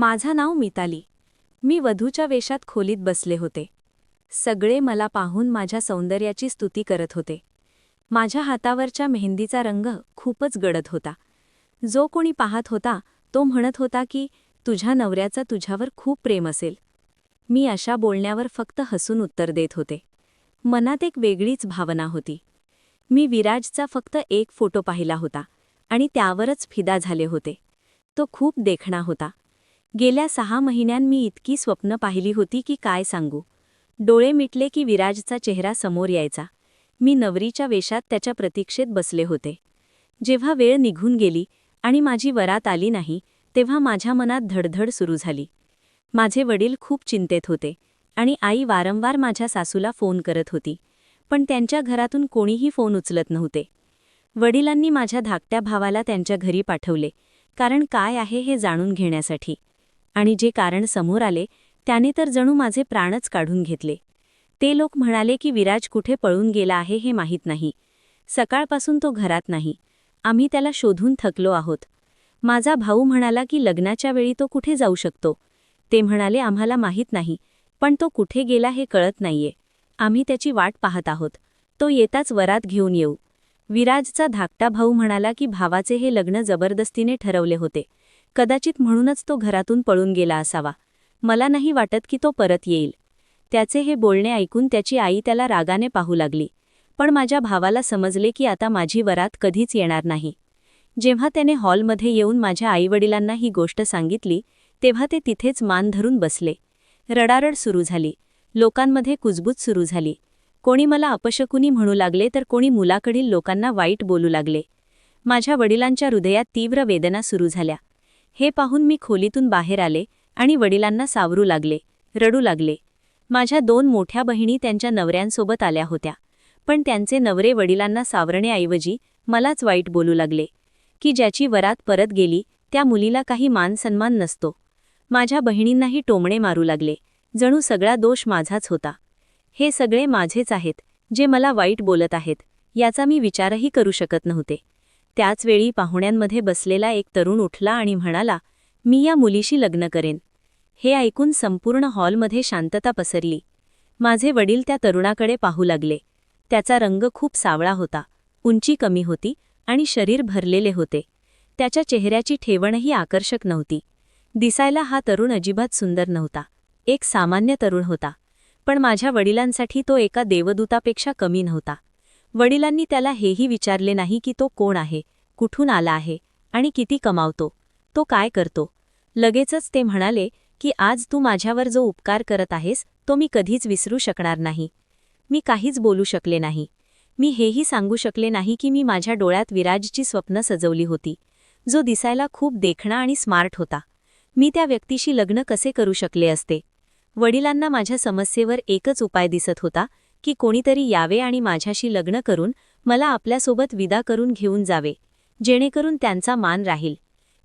माझं नाव मिताली. मी वधूच्या वेशात खोलीत बसले होते. सगळे मला पाहून माझ्या सौंदर्याची स्तुती करत होते. माझ्या हातावरच्या मेहंदीचा रंग खूपच गडद होता. जो कोणी पाहत होता तो म्हणत होता की तुझ्या नवऱ्याचं तुझ्यावर खूप प्रेम असेल. मी अशा बोलण्यावर फक्त हसून उत्तर देत होते. मनात एक वेगळीच भावना होती. मी विराजचा फक्त एक फोटो पाहिला होता आणि त्यावरच फिदा झाले होते. तो खूप देखणा होता. गेल्या सहा महिन्यां मी इतकी स्वप्न पाहिली होती की काय सांगू. डोळे मिटले की विराजचा चेहरा समोर यायचा. मी नवरीच्या वेशात त्याच्या प्रतीक्षेत बसले होते. जेव्हा वेळ निघून गेली आणि माझी वरात आली नाही तेव्हा माझ्या मनात धडधड सुरू झाली. माझे वडील खूप चिंतेत होते आणि आई वारंवार माझ्या सासूला फोन करत होती पण त्यांच्या घरातून कोणीही फोन उचलत नव्हते. वडिलांनी माझ्या धाकट्या भावाला त्यांच्या घरी पाठवले कारण काय आहे हे जाणून घेण्यासाठी. आणि जे कारण समोर आले त्याने तर जणू माझे प्राणच काढून घेतले. ते लोक म्हणाले की विराज कुठे पळून गेला आहे हे माहीत नाही. सकाळपासून तो घरात नाही. आम्ही त्याला शोधून थकलो आहोत. माझा भाऊ म्हणाला की लग्नाच्या वेळी तो कुठे जाऊ शकतो? ते म्हणाले आम्हाला माहीत नाही पण तो कुठे गेला हे कळत नाहीये. आम्ही त्याची वाट पाहत आहोत. तो येताच वरात घेऊन येऊ. विराजचा धाकटा भाऊ म्हणाला की भावाचे हे लग्न जबरदस्तीने ठरवले होते. कदाचित म्हणूनच तो घरातून पळून गेला असावा. मला नाही वाटत की तो परत येईल. त्याचे हे बोलणे ऐकून त्याची आई त्याला रागाने पाहू लागली. पण माझ्या भावाला समजले की आता माझी वरात कधीच येणार नाही. जेव्हा त्याने हॉलमध्ये येऊन माझ्या आईवडिलांना ही गोष्ट सांगितली तेव्हा ते तिथेच मान धरून बसले. रडारड सुरू झाली. लोकांमध्ये कुजबूज सुरू झाली. कोणी मला अपशकुनी म्हणू लागले तर कोणी मुलाकडील लोकांना वाईट बोलू लागले. माझ्या वडिलांच्या हृदयात तीव्र वेदना सुरू झाल्या. हे पाहून मी खोलीतून बाहेर आले आणि वडिलांना सावरू लागले रडू लागले. माझ्या दोन मोठ्या बहिणी त्यांच्या नवऱ्यांसोबत आल्या होत्या पण त्यांचे नवरे वडिलांना सावरण्याऐवजी मलाच वाईट बोलू लागले की ज्याची वरात परत गेली त्या मुलीला काही मानसन्मान नसतो. माझ्या बहिणींनाही टोमणे मारू लागले जणू सगळा दोष माझाच होता. हे सगळे माझेच आहेत जे मला वाईट बोलत आहेत याचा मी विचारही करू शकत नव्हते. त्याचवेळी पाहुण्यांमध्ये बसलेला एक तरुण उठला आणि म्हणाला मी या मुलीशी लग्न करेन. हे ऐकून संपूर्ण हॉलमध्ये शांतता पसरली. माझे वडील त्या तरुणाकडे पाहू लागले. त्याचा रंग खूप सावळा होता उंची कमी होती आणि शरीर भरलेले होते. त्याच्या चेहऱ्याची ठेवणही आकर्षक नव्हती. दिसायला हा तरुण अजिबात सुंदर नव्हता. एक सामान्य तरुण होता पण माझ्या वडिलांसाठी तो एका देवदूतापेक्षा कमी नव्हता. वडिलांनी त्याला हेही विचारले नाही की तो कोण आहे कुठून आला आहे आणि किती कमावतो तो काय करतो. लगेचच ते म्हणाले की आज तू माझ्यावर जो उपकार करत आहेस तो मी कधीच विसरू शकणार नाही. मी काहीच बोलू शकले नाही. मी हेही सांगू शकले नाही की मी माझ्या डोळ्यात विराजची स्वप्न सजवली होती जो दिसायला खूप देखणा आणि स्मार्ट होता. मी त्या व्यक्तीशी लग्न कसे करू शकले असते? वडिलांना माझ्या समस्येवर एकच उपाय दिसत होता की कोणीतरी यावे आणि माझ्याशी लग्न करून मला आपल्यासोबत विदा करून घेऊन जावे जेणेकरून त्यांचा मान राहील.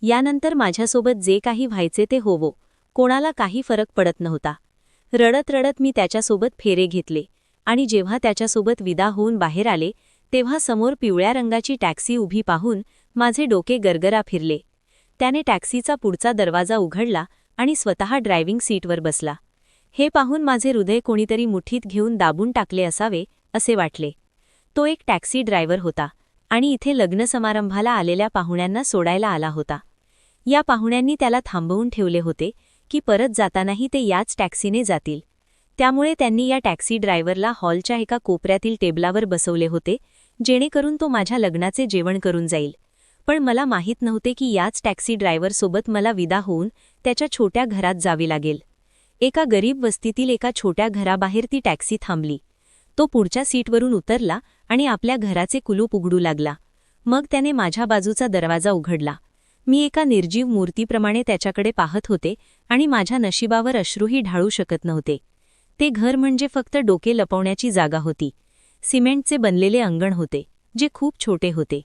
यानंतर माझ्यासोबत जे काही व्हायचे ते होवो कोणाला काही फरक पडत नव्हता. रडत रडत मी त्याच्यासोबत फेरे घेतले आणि जेव्हा त्याच्यासोबत विदा होऊन बाहेर आले तेव्हा समोर पिवळ्या रंगाची टॅक्सी उभी पाहून माझे डोके गरगरा फिरले. त्याने टॅक्सीचा पुढचा दरवाजा उघडला आणि स्वतः ड्रायव्हिंग सीटवर बसला. हे पाहून माझे हृदय कोणीतरी मुठीत घेऊन दाबून टाकले असावे असे वाटले. तो एक टॅक्सी ड्रायव्हर होता आणि इथे लग्न समारंभाला आलेल्या पाहुण्यांना सोडायला आला होता. या पाहुण्यांनी त्याला थांबवून ठेवले होते की परत जातानाही ते याच टॅक्सीने जातील. त्यामुळे त्यांनी या टॅक्सी ड्रायव्हरला हॉलच्या एका कोपऱ्यातील टेबलावर बसवले होते जेणेकरून तो माझ्या लग्नाचे जेवण करून जाईल. पण मला माहीत नव्हते की याच टॅक्सी ड्रायव्हरसोबत मला विदा होऊन त्याच्या छोट्या घरात जावे लागेल. एका गरीब वस्तीतील एका छोट्या घराबाहेर ती टॅक्सी थांबली. तो पुढच्या सीटवरून उतरला आणि आपल्या घराचे कुलूप उघडू लागला. मग त्याने माझ्या बाजूचा दरवाजा उघडला. मी एका निर्जीव मूर्तीप्रमाणे त्याच्याकडे पाहत होते आणि माझ्या नशिबावर अश्रूही ढाळू शकत नव्हते. ते घर म्हणजे फक्त डोके लपवण्याची जागा होती. सिमेंटचे बनलेले अंगण होते जे खूप छोटे होते.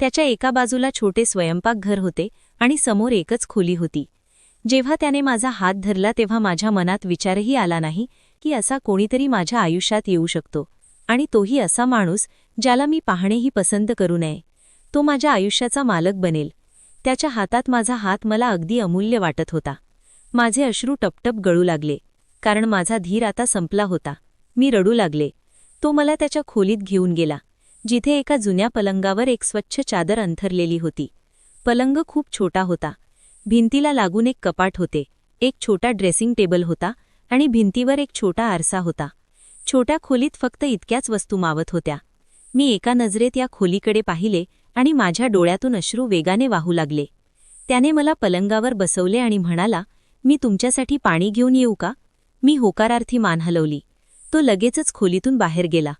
त्याच्या एका बाजूला छोटे स्वयंपाकघर होते आणि समोर एकच खोली होती. जेव्हा त्याने माझा हात धरला तेव्हा माझ्या मनात विचारही आला नाही की असा कोणीतरी माझ्या आयुष्यात येऊ शकतो. आणि तोही असा माणूस ज्याला मी पाहणेही पसंत करू नये. तो माझ्या आयुष्याचा मालक बनेल. त्याच्या हातात माझा हात मला अगदी अमूल्य वाटत होता. माझे अश्रू टपटप गळू लागले. कारण माझा धीर आता संपला होता. मी रडू लागले. तो मला त्याच्या खोलीत घेऊन गेला. जिथे एका जुन्या पलंगावर एक स्वच्छ चादर अंथरलेली होती. पलंग खूप छोटा होता. भिंतीला लागून एक कपाट होते. एक छोटा ड्रेसिंग टेबल होता आणि भिंतीवर एक छोटा आरसा होता. छोट्या खोलीत फक्त इतक्याच वस्तू मावत होत्या. मी एका नजरेत या खोलीकडे पाहिले आणि माझ्या डोळ्यातून अश्रू वेगाने वाहू लागले. त्याने मला पलंगावर बसवले आणि म्हणाला मी तुमच्यासाठी पाणी घेऊन येऊ का? मी होकारार्थी मान हलवली. तो लगेचच खोलीतून बाहेर गेला.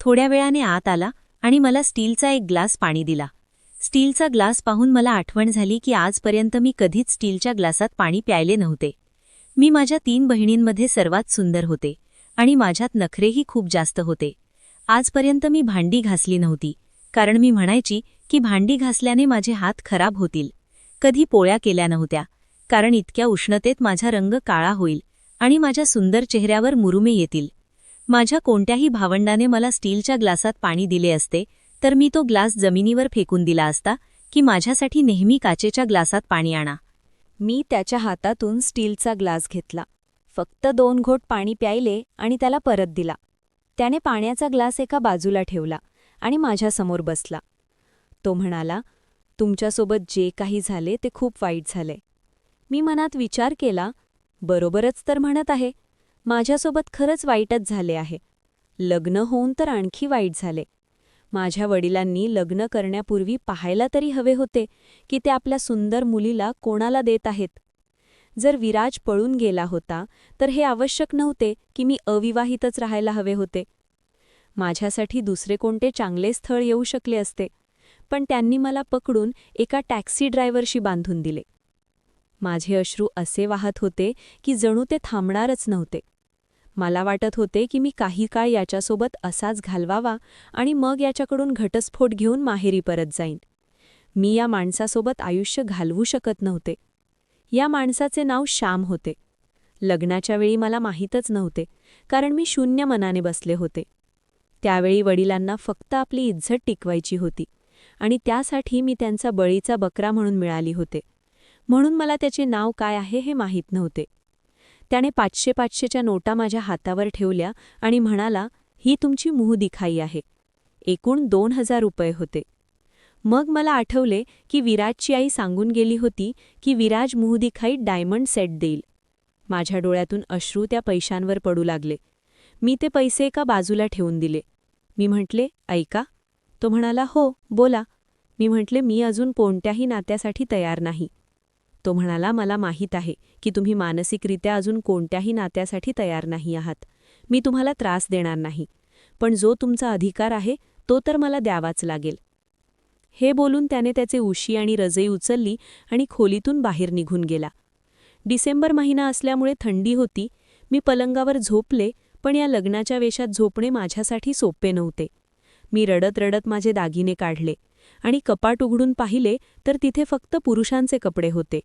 थोड्या वेळाने आत आला आणि मला स्टीलचा एक ग्लास पाणी दिला. स्टीलचा ग्लास पाहून मला आठवण झाली की आजपर्यंत मी कधीच स्टीलच्या ग्लासात पाणी प्यायले नव्हते. मी माझ्या तीन बहिणींमध्ये सर्वात सुंदर होते आणि माझ्यात नखरेही खूप जास्त होते. आजपर्यंत मी भांडी घासली नव्हती कारण मी म्हणायची की भांडी घासल्याने माझे हात खराब होतील. कधी पोळ्या केल्या नव्हत्या कारण इतक्या उष्णतेत माझा रंग काळा होईल आणि माझ्या सुंदर चेहऱ्यावर मुरुमे येतील. माझ्या कोणत्याही भावंडाने मला स्टीलच्या ग्लासात पाणी दिले असते तर मी तो ग्लास जमिनीवर फेकून दिला असता की माझ्यासाठी नेहमी काचेच्या ग्लासात पाणी आणा. मी त्याच्या हातातून स्टीलचा ग्लास घेतला. फक्त दोन घोट पाणी प्यायले आणि त्याला परत दिला. त्याने पाण्याचा ग्लास एका बाजूला ठेवला आणि माझ्यासमोर बसला. तो म्हणाला तुमच्यासोबत जे काही झाले ते खूप वाईट झाले. मी मनात विचार केला बरोबरच तर म्हणत आहे. माझ्यासोबत खरंच वाईटच झाले आहे. लग्न होऊन तर आणखी वाईट झाले. माझ्या वडिलांनी लग्न करण्यापूर्वी पाहायला तरी हवे होते की ते आपल्या सुंदर मुलीला कोणाला देत आहेत. जर विराज पळून गेला होता तर हे आवश्यक नव्हते की मी अविवाहितच राहायला हवे होते. माझ्यासाठी दुसरे कोणते चांगले स्थळ येऊ शकले असते पण त्यांनी मला पकडून एका टॅक्सी ड्रायव्हरशी बांधून दिले. माझे अश्रू असे वाहत होते की जणू ते थांबणारच नव्हते. मला वाटत होते की मी काही काळ याच्यासोबत असाच घालवावा आणि मग याच्याकडून घटस्फोट घेऊन माहेरी परत जाईन. मी या माणसासोबत आयुष्य घालवू शकत नव्हते. या माणसाचे नाव श्याम होते. लग्नाच्या वेळी मला माहीतच नव्हते कारण मी शून्य मनाने बसले होते. त्यावेळी वडिलांना फक्त आपली इज्जत टिकवायची होती आणि त्यासाठी मी त्यांचा बळीचा बकरा म्हणून मिळाली होते. म्हणून मला त्याचे नाव काय आहे हे माहीत नव्हते. त्याने पाचशे पाचशेच्या नोटा माझ्या हातावर ठेवल्या आणि म्हणाला ही तुमची मुह दिखाई आहे. एकूण दोन हजार रुपये होते. मग मला आठवले की विराजची आई सांगून गेली होती की विराज मुहदिखाईत डायमंड सेट देईल. माझ्या डोळ्यातून अश्रू त्या पैशांवर पडू लागले. मी ते पैसे एका बाजूला ठेवून दिले. मी म्हटले ऐका. तो म्हणाला हो बोला. मी म्हटले मी अजून कोणत्याही नात्यासाठी तयार नाही. तो म्हणाला मला माहीत आहे की तुम्ही मानसिकरित्या अजून कोणत्याही नात्यासाठी तयार नाही आहात. मी तुम्हाला त्रास देणार नाही. पण जो तुमचा अधिकार आहे तो तर मला द्यावाच लागेल. हे बोलून त्याने त्याचे उशी आणि रजई उचलली आणि खोलीतून बाहेर निघून गेला. डिसेंबर महिना असल्यामुळे थंडी होती. मी पलंगावर झोपले पण या लग्नाच्या वेशात झोपणे माझ्यासाठी सोपे नव्हते. मी रडत रडत माझे दागिने काढले. आणि कपाट उघडून पाहिले तर तिथे फक्त पुरुषांचे कपडे होते.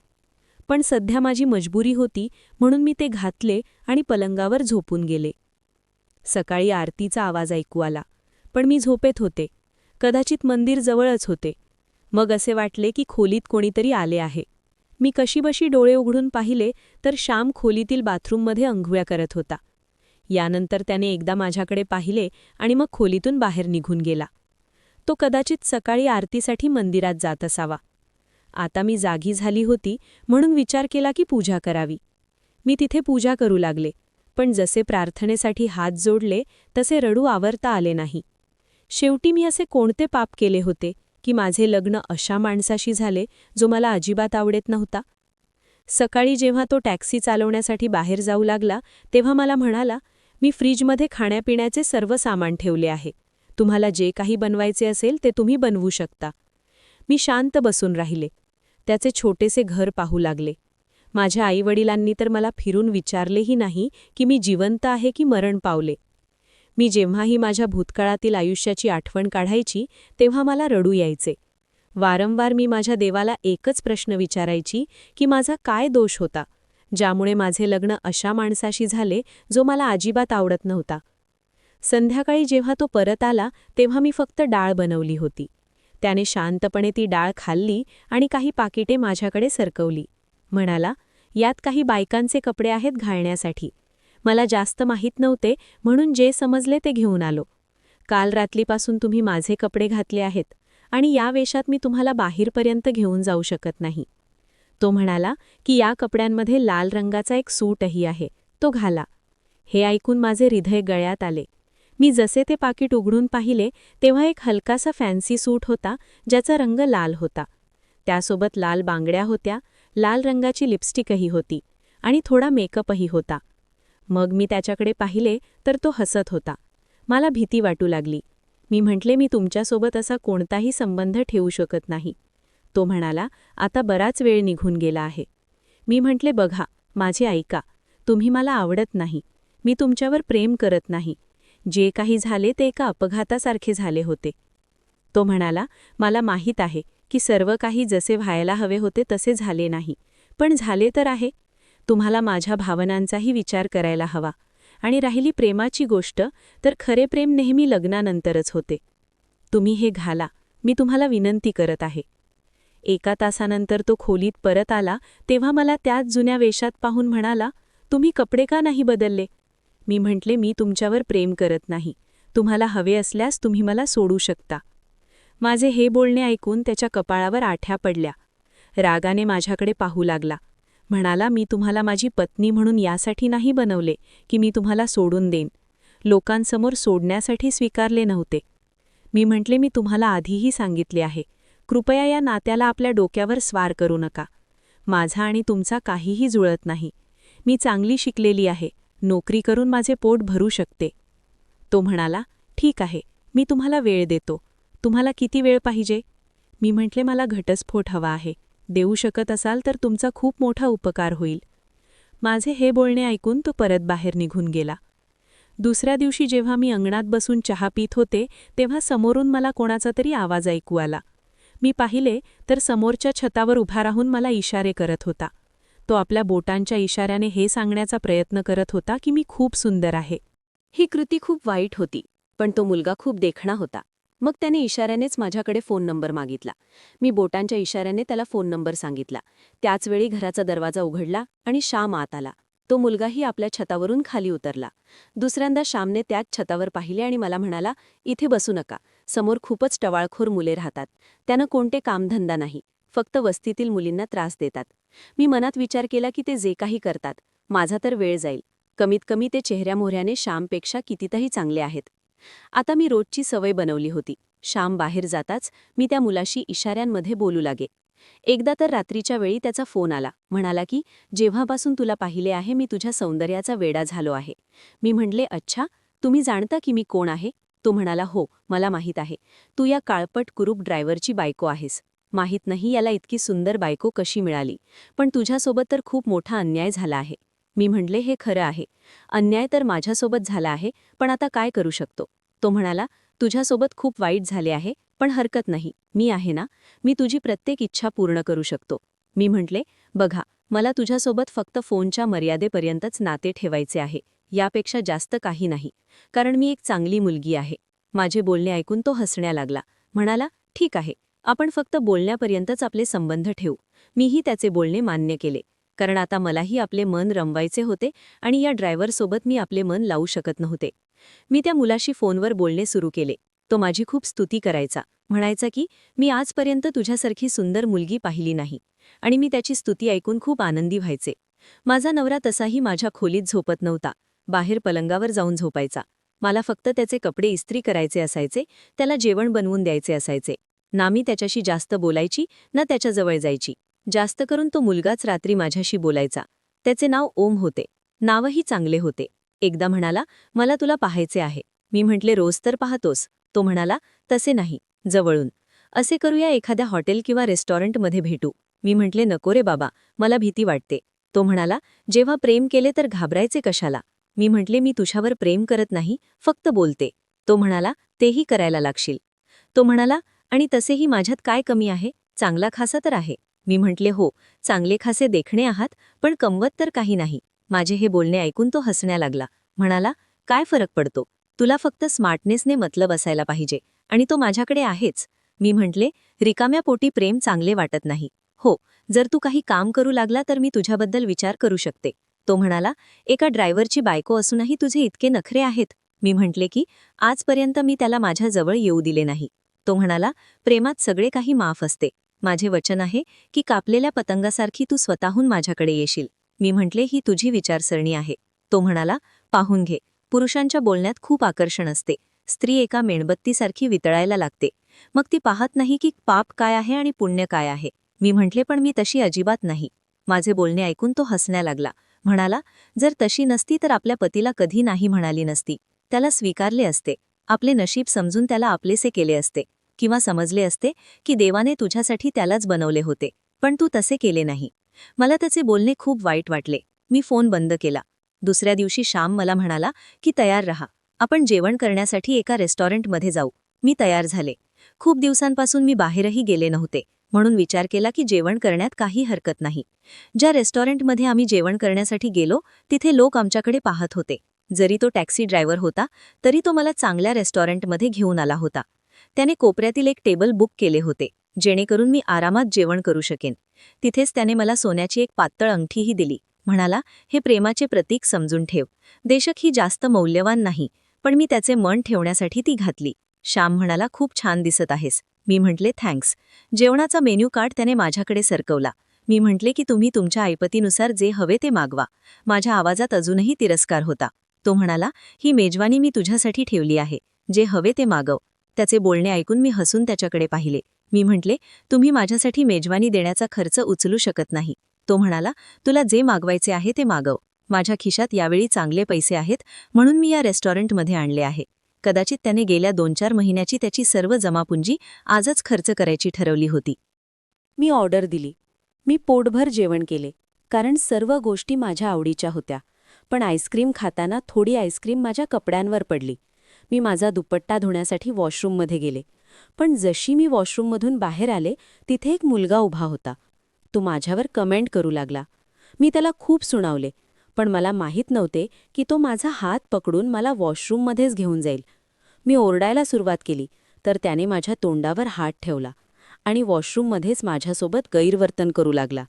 पण सध्या माझी मजबुरी होती म्हणून मी ते घातले आणि पलंगावर झोपून गेले. सकाळी आरतीचा आवाज ऐकू आला पण मी झोपेत होते. कदाचित मंदिर जवळच होते. मग असे वाटले की खोलीत कोणीतरी आले आहे. मी कशीबशी डोळे उघडून पाहिले तर श्याम खोलीतील बाथरूममध्ये अंघुळ्या करत होता. यानंतर त्याने एकदा माझ्याकडे पाहिले आणि मग खोलीतून बाहेर निघून गेला. तो कदाचित सकाळी आरतीसाठी मंदिरात जात असावा. आता मी जागी झाली होती म्हणून विचार केला की पूजा करावी. मी तिथे पूजा करू लागले पण जसे प्रार्थनेसाठी हात जोडले तसे रडू आवरता आले नाही. शेवटी मी असे कोणते पाप केले होते की माझे लग्न अशा माणसाशी झाले जो मला अजिबात आवडत नव्हता? सकाळी जेव्हा तो टॅक्सी चालवण्यासाठी बाहेर जाऊ लागला तेव्हा मला म्हणाला मी फ्रीजमध्ये खाण्यापिण्याचे सर्व सामान ठेवले आहे. तुम्हाला जे काही बनवायचे असेल ते तुम्ही बनवू शकता. मी शांत बसून राहिले. त्याचे छोटेसे घर पाहू लागले. माझ्या आईवडिलांनी तर मला फिरून विचारलेही नाही की मी जिवंत आहे की मरण पावले. मी जेव्हाही माझ्या भूतकाळातील आयुष्याची आठवण काढायची तेव्हा मला रडू यायचे. वारंवार मी माझ्या देवाला एकच प्रश्न विचारायची की माझा काय दोष होता ज्यामुळे माझे लग्न अशा माणसाशी झाले जो मला अजिबात आवडत नव्हता. संध्याकाळी जेव्हा तो परत आला तेव्हा मी फक्त डाळ बनवली होती. त्याने शांतपणे ती डाळ खाल्ली आणि काही पाकिटे माझ्याकडे सरकवली. म्हणाला यात काही बायकांचे कपडे आहेत घालण्यासाठी. मला जास्त माहीत नव्हते म्हणून जे समजले ते घेऊन आलो. काल रात्रीपासून तुम्ही माझे कपडे घातले आहेत आणि या वेशात मी तुम्हाला बाहेरपर्यंत घेऊन जाऊ शकत नाही. तो म्हणाला की या कपड्यांमध्ये लाल रंगाचा एक सूटही आहे. तो घाला. हे ऐकून माझे हृदय गळ्यात आले. मी जसे ते पाकिट उघडून पाहिले तेव्हा एक हलकासा फॅन्सी सूट होता ज्याचा रंग लाल होता. त्यासोबत लाल बांगड्या होत्या लाल रंगाची लिपस्टिकही होती आणि थोडा मेकअपही होता. मग मी त्याच्याकडे पाहिले तर तो हसत होता. मला भीती वाटू लागली. मी म्हटले मी तुमच्यासोबत असा कोणताही संबंध ठेवू शकत नाही. तो म्हणाला आता बराच वेळ निघून गेला आहे. मी म्हटले बघा माझे ऐका. तुम्ही मला आवडत नाही. मी तुमच्यावर प्रेम करत नाही. जे काही झाले ते एका अपघातासारखे झाले होते. तो म्हणाला मला माहीत आहे की सर्व काही जसे व्हायला हवे होते तसे झाले नाही. पण झाले तर आहे. तुम्हाला माझ्या भावनांचाही विचार करायला हवा. आणि राहिली प्रेमाची गोष्ट तर खरे प्रेम नेहमी लग्नानंतरच होते. तुम्ही हे घाला. मी तुम्हाला विनंती करत आहे. एका तासानंतर तो खोलीत परत आला तेव्हा मला त्याच जुन्या वेशात पाहून म्हणाला तुम्ही कपडे का नाही बदलले? मी म्हटले मी तुमच्यावर प्रेम करत नाही. तुम्हाला हवे असल्यास तुम्ही मला सोडू शकता. माझे हे बोलणे ऐकून त्याच्या कपाळावर आठ्या पडल्या. रागाने माझ्याकडे पाहू लागला. म्हणाला मी तुम्हाला माझी पत्नी म्हणून यासाठी नाही बनवले की मी तुम्हाला सोडून देईन. लोकांसमोर सोडण्यासाठी स्वीकारले नव्हते. मी म्हटले मी तुम्हाला आधीही सांगितले आहे. कृपया या नात्याला आपल्या डोक्यावर स्वार करू नका. माझा आणि तुमचा काहीही जुळत नाही. मी चांगली शिकलेली आहे. नोकरी करून माझे पोट भरू शकते. तो म्हणाला ठीक आहे मी तुम्हाला वेळ देतो. तुम्हाला किती वेळ पाहिजे? मी म्हटले मला घटस्फोट हवा आहे. देऊ शकत असाल तर तुमचा खूप मोठा उपकार होईल. माझे हे बोलणे ऐकून तो परत बाहेर निघून गेला. दुसऱ्या दिवशी जेव्हा मी अंगणात बसून चहा पीत होते तेव्हा समोरून मला कोणाचा तरी आवाज ऐकू आला. मी पाहिले तर समोरच्या छतावर उभा राहून मला इशारे करत होता. तो आपल्या बोटांच्या इशाऱ्याने हे सांगण्याचा प्रयत्न करत होता की मी खूप सुंदर आहे. ही कृती खूप वाईट होती पण तो मुलगा खूप देखणा होता. मग त्याने इशाऱ्यानेच माझ्याकडे फोन नंबर मागितला. मी बोटांच्या इशाऱ्याने त्याला फोन नंबर सांगितला. त्याचवेळी घराचा दरवाजा उघडला आणि श्याम आत आला. तो मुलगाही आपल्या छतावरून खाली उतरला. दुसऱ्यांदा श्यामने त्याच छतावर पाहिले आणि मला म्हणाला इथे बसू नका. समोर खूपच टवाळखोर मुले राहतात. त्यानं कोणते कामधंदा नाही. फक्त वस्तीतील मुलींना त्रास देतात. मी मनात विचार केला की ते जे काही करतात माझा तर वेळ जाईल. कमीत कमी ते चेहऱ्यामोहऱ्याने श्यामपेक्षा कितीतही चांगले आहेत. आता मी रोजची सवय बनवली होती. श्याम बाहेर जाताच मी त्या मुलाशी इशाऱ्यांमध्ये बोलू लागे. एकदा तर रात्रीच्या वेळी त्याचा फोन आला. म्हणाला की जेव्हापासून तुला पाहिले आहे मी तुझ्या सौंदर्याचा वेडा झालो आहे. मी म्हणले अच्छा तुम्ही जाणता की मी कोण आहे? तो म्हणाला हो मला माहीत आहे. तू या काळपट कुरूप ड्रायव्हरची बायको आहेस. माहीत नाही याला इतकी सुंदर बायको कशी मिळाली. पण तुझ्यासोबत तर खूप मोठा अन्याय झाला आहे. मी म्हणले हे खरं आहे. अन्याय तर माझ्यासोबत झाला आहे पण आता काय करू शकतो? तो म्हणाला तुझ्यासोबत खूप वाईट झाले आहे पण हरकत नाही. मी आहे ना? मी तुझी प्रत्येक इच्छा पूर्ण करू शकतो. मी म्हटले बघा मला तुझ्यासोबत फक्त फोनच्या मर्यादेपर्यंतच नाते ठेवायचे आहे. यापेक्षा जास्त काही नाही. कारण मी एक चांगली मुलगी आहे. माझे बोलणे ऐकून तो हसण्या लागला. म्हणाला ठीक आहे. आपण फक्त बोलण्यापर्यंतच आपले संबंध ठेवू. मीही त्याचे बोलणे मान्य केले. कारण आता मलाही आपले मन रमवायचे होते आणि या ड्रायव्हरसोबत मी आपले मन लावू शकत नव्हते. मी त्या मुलाशी फोनवर बोलणे सुरू केले. तो माझी खूप स्तुती करायचा. म्हणायचा की मी आजपर्यंत तुझ्यासारखी सुंदर मुलगी पाहिली नाही. आणि मी त्याची स्तुती ऐकून खूप आनंदी व्हायचे. माझा नवरा तसाही माझ्या खोलीत झोपत नव्हता. बाहेर पलंगावर जाऊन झोपायचा. मला फक्त त्याचे कपडे इस्त्री करायचे असायचे त्याला जेवण बनवून द्यायचे असायचे. ना मी त्याच्याशी जास्त बोलायची ना त्याच्याजवळ जायची. जास्त करून तो मुलगाच रात्री माझ्याशी बोलायचा. त्याचे नाव ओम होते. नावही चांगले होते. एकदा म्हणाला मला तुला पाहायचे आहे. मी म्हटले रोज तर पाहतोस. तो म्हणाला तसे नाही. जवळून. असे करूया एखाद्या हॉटेल किंवा रेस्टॉरंटमध्ये भेटू. मी म्हटले नको रे बाबा. मला भीती वाटते. तो म्हणाला जेव्हा प्रेम केले तर घाबरायचे कशाला? मी म्हटले मी तुझ्यावर प्रेम करत नाही फक्त बोलते. तो म्हणाला तेही करायला लागशील. तो म्हणाला आणि तसेही माझ्यात काय कमी आहे? चांगला खासा तर आहे. मी म्हटले हो चांगले खासे देखणे आहात पण कमवत तर काही नाही. माझे हे बोलणे ऐकून तो हसण्या लागला. म्हणाला काय फरक पडतो? तुला फक्त स्मार्टनेसने मतलब असायला पाहिजे आणि तो माझ्याकडे आहेच. मी म्हटले रिकाम्या पोटी प्रेम चांगले वाटत नाही. हो जर तू काही काम करू लागला तर मी तुझ्याबद्दल विचार करू शकते. तो म्हणाला एका ड्रायव्हरची बायको असूनही तुझे इतके नखरे आहेत. मी म्हटले की आजपर्यंत मी त्याला माझ्याजवळ येऊ दिले नाही. तो म्हणाला प्रेमात सगळे काही माफ असते. माझे वचन आहे की कापलेल्या पतंगासारखी तू स्वतःहून माझ्याकडे येशील. मी म्हटले ही तुझी विचारसरणी आहे. तो म्हणाला पाहून घे. पुरुषांच्या बोलण्यात खूप आकर्षण असते. स्त्री एका मेणबत्तीसारखी वितळायला लागते. मग ती पाहत नाही की पाप काय आहे आणि पुण्य काय आहे. मी म्हटले पण मी तशी अजिबात नाही. माझे बोलणे ऐकून तो हसण्या लागला. म्हणाला जर तशी नसती तर आपल्या पतीला कधी नाही म्हणाली नसती. त्याला स्वीकारले असते. आपले नशीब समजून त्याला आपलेसे केले असते. किंवा समजले असते की देवाने तुझ्यासाठी त्यालाच बनवले होते पण तू तसे केले नाही. मला त्याचे बोलणे खूप वाईट वाटले. मी फोन बंद केला. दुसऱ्या दिवशी श्याम मला म्हणाला की तयार रहा. आपण जेवण करण्यासाठी एका रेस्टॉरंटमध्ये जाऊ. मी तयार झाले. खूप दिवसांपासून मी बाहेरही गेले नव्हते म्हणून विचार केला की जेवण करण्यात काही हरकत नाही. ज्या रेस्टॉरंटमध्ये आम्ही जेवण करण्यासाठी गेलो तिथे लोक आमच्याकडे पाहत होते. जरी तो टॅक्सी ड्रायव्हर होता तरी तो मला चांगल्या रेस्टॉरंटमध्ये घेऊन आला होता. त्याने कोपऱ्यातील एक टेबल बुक केले होते जेणेकरून मी आरामात जेवण करू शकेन. तिथेच त्याने मला सोन्याची एक पातळ अंगठीही दिली. म्हणाला हे प्रेमाचे प्रतीक समजून ठेव. देशक ही जास्त मौल्यवान नाही पण मी त्याचे मन ठेवण्यासाठी ती घातली. श्याम म्हणाला खूप छान दिसत आहेस. मी म्हटले थँक्स. जेवणाचा मेन्यू कार्ड त्याने माझ्याकडे सरकवला. मी म्हटले की तुम्ही तुमच्या ऐपतीनुसार जे हवे ते मागवा. माझ्या आवाजात अजूनही तिरस्कार होता. तो म्हणाला ही मेजवानी मी तुझ्यासाठी ठेवली आहे. जे हवे ते मागव. त्याचे बोलणे ऐकून मी हसून त्याच्याकडे पाहिले. मी म्हटले तुम्ही माझ्यासाठी मेजवानी देण्याचा खर्च उचलू शकत नाही. तो म्हणाला तुला जे मागवायचे आहे ते मागव. माझ्या खिशात यावेळी चांगले पैसे आहेत म्हणून मी या रेस्टॉरंटमध्ये आणले आहे. कदाचित त्याने गेल्या दोन चार महिन्याची त्याची सर्व जमापुंजी आजच खर्च करायची ठरवली होती. मी ऑर्डर दिली. मी पोटभर जेवण केले कारण सर्व गोष्टी माझ्या आवडीच्या होत्या. पण आईस्क्रीम खाताना थोडी आईस्क्रीम माझ्या कपड्यांवर पडली. मी माझा दुपट्टा धुण्यासाठी वॉशरूममध्ये गेले. पण जशी मी वॉशरूममधून बाहेर आले तिथे एक मुलगा उभा होता. तो माझ्यावर कमेंट करू लागला. मी त्याला खूप सुनावले पण मला माहीत नव्हते की तो माझा हात पकडून मला वॉशरूममध्येच घेऊन जाईल. मी ओरडायला सुरुवात केली तर त्याने माझ्या तोंडावर हात ठेवला आणि वॉशरूममध्येच माझ्यासोबत गैरवर्तन करू लागला.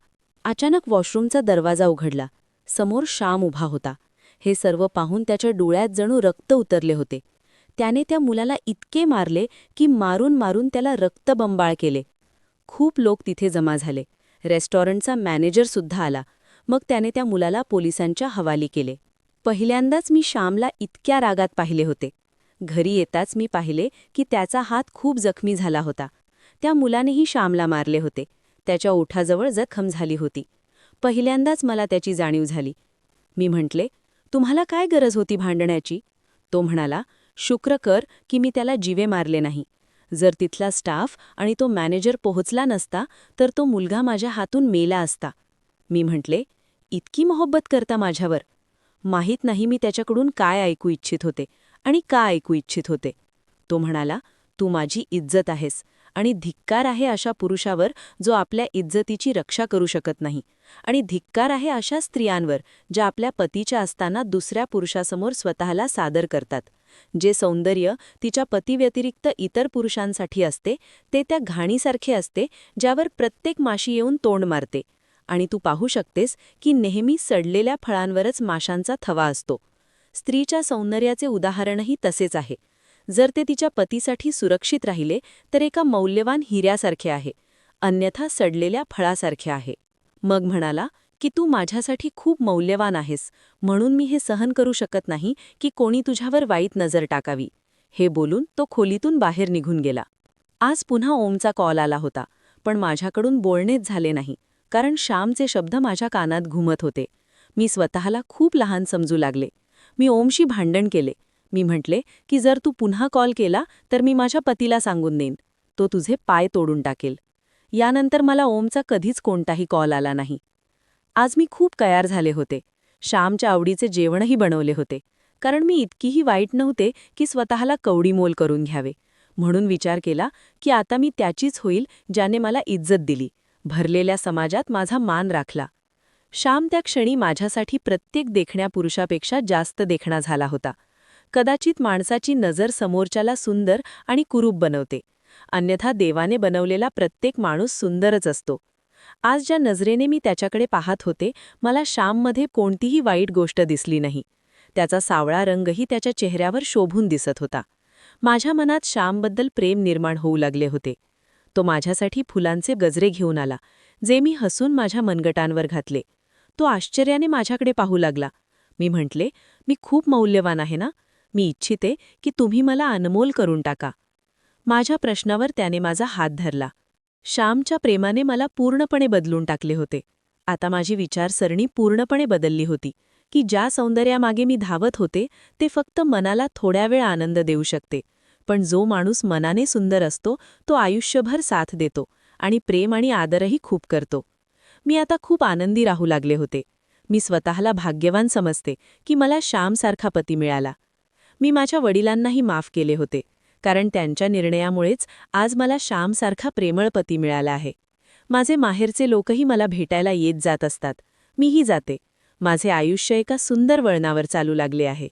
अचानक वॉशरूमचा दरवाजा उघडला. समोर श्याम उभा होता. हे सर्व पाहून त्याच्या डोळ्यात जणू रक्त उतरले होते. त्याने त्या मुलाला इतके मारले की मारून मारून त्याला रक्तबंबाळ केले. खूप लोक तिथे जमा झाले. रेस्टॉरंटचा मॅनेजरसुद्धा आला. मग त्याने त्या मुलाला पोलिसांच्या हवाली केले. पहिल्यांदाच मी श्यामला इतक्या रागात पाहिले होते. घरी येताच मी पाहिले की त्याचा हात खूप जखमी झाला होता. त्या मुलानेही श्यामला मारले होते. त्याच्या ओठाजवळ जखम झाली होती. पहिल्यांदाच मला त्याची जाणीव झाली. मी म्हटले तुम्हाला काय गरज होती भांडण्याची? तो म्हणाला शुक्र कर की मी त्याला जीवे मारले नाही. जर तिथला स्टाफ आणि तो मॅनेजर पोहोचला नसता तर तो मुलगा माझ्या हातून मेला असता. मी म्हटले इतकी मोहब्बत करता माझ्यावर. माहीत नाही मी त्याच्याकडून काय ऐकू इच्छित होते आणि का ऐकू इच्छित होते. तो म्हणाला तू माझी इज्जत आहेस. आणि धिक्कार आहे अशा पुरुषावर जो आपल्या इज्जतीची रक्षा करू शकत नाही. आणि धिक्कार आहे अशा स्त्रियांवर ज्या आपल्या पतीच्या असताना दुसऱ्या पुरुषासमोर स्वतःला सादर करतात. जे सौंदर्य तिच्या पतीव्यतिरिक्त इतर पुरुषांसाठी असते ते त्या घाणीसारखे असते ज्यावर प्रत्येक माशी येऊन तोंड मारते. आणि तू पाहू शकतेस की नेहमी सडलेल्या फळांवरच माशांचा थवा असतो. स्त्रीच्या सौंदर्याचे उदाहरणही तसेच आहे. जर ते तिच्या पतीसाठी सुरक्षित राहिले तर एका मौल्यवान हिऱ्यासारखे आहे अन्यथा सडलेल्या फळासारखे आहे. मग म्हणाला की तू माझ्यासाठी खूप मौल्यवान आहेस म्हणून मी हे सहन करू शकत नाही की कोणी तुझ्यावर वाईट नजर टाकावी. हे बोलून तो खोलीतून बाहेर निघून गेला. आज पुन्हा ओमचा कॉल आला होता पण माझ्याकडून बोलणेच झाले नाही कारण श्यामचे शब्द माझ्या कानात घुमत होते. मी स्वतःला खूप लहान समजू लागले. मी ओमशी भांडण केले मी म्हटले की जर तू पुन्हा कॉल केला तर मी माझ्या पतीला सांगून देईन. तो तुझे पाय तोडून टाकेल. यानंतर मला ओमचा कधीच कोणताही कॉल आला नाही. आज मी खूप कयार झाले होते. श्यामच्या आवडीचे जेवणही बनवले होते. कारण मी इतकीही वाईट नव्हते की स्वतःला कवडीमोल करून घ्यावे. म्हणून विचार केला की आता मी त्याचीच होईल ज्याने मला इज्जत दिली. भरलेल्या समाजात माझा मान राखला. श्याम त्या क्षणी माझ्यासाठी प्रत्येक देखण्या पुरुषापेक्षा जास्त देखणा झाला होता. कदाचित माणसाची नजर समोरच्याला सुंदर आणि कुरूप बनवते. अन्यथा देवाने बनवलेला प्रत्येक माणूस सुंदरच असतो. आज ज्या नजरेने मी त्याच्याकडे पाहत होते मला श्याममध्ये कोणतीही वाईट गोष्ट दिसली नाही. त्याचा सावळा रंगही त्याच्या चेहऱ्यावर शोभून दिसत होता. माझ्या मनात श्यामबद्दल प्रेम निर्माण होऊ लागले होते. तो माझ्यासाठी फुलांचे गजरे घेऊन आला जे मी हसून माझ्या मनगटांवर घातले. तो आश्चर्याने माझ्याकडे पाहू लागला. मी म्हटले मी खूप मौल्यवान आहे ना? मी इच्छिते की तुम्ही मला अनमोल करून टाका. माझ्या प्रश्नावर त्याने माझा हात धरला. श्यामच्या प्रेमाने मला पूर्णपणे बदलून टाकले होते. आता माझी विचारसरणी पूर्णपणे बदलली होती की ज्या सौंदर्यामागे मी धावत होते ते फक्त मनाला थोड्या वेळ आनंद देऊ शकते. पण जो माणूस मनाने सुंदर असतो तो आयुष्यभर साथ देतो आणि प्रेम आणि आदरही खूप करतो. मी आता खूप आनंदी राहू लागले होते. मी स्वतःला भाग्यवान समजते की मला श्यामसारखा पती मिळाला. मी माझ्या वडिलांनाही माफ केले होते कारण त्यांच्या निर्णयामुळेच आज मला श्यामसारखा प्रेमळ पती मिळाला आहे. माझे माहेरचे लोकही मला भेटायला येत जात असतात. मीही जाते. माझे आयुष्य एका सुंदर वळणावर चालू लागले आहे.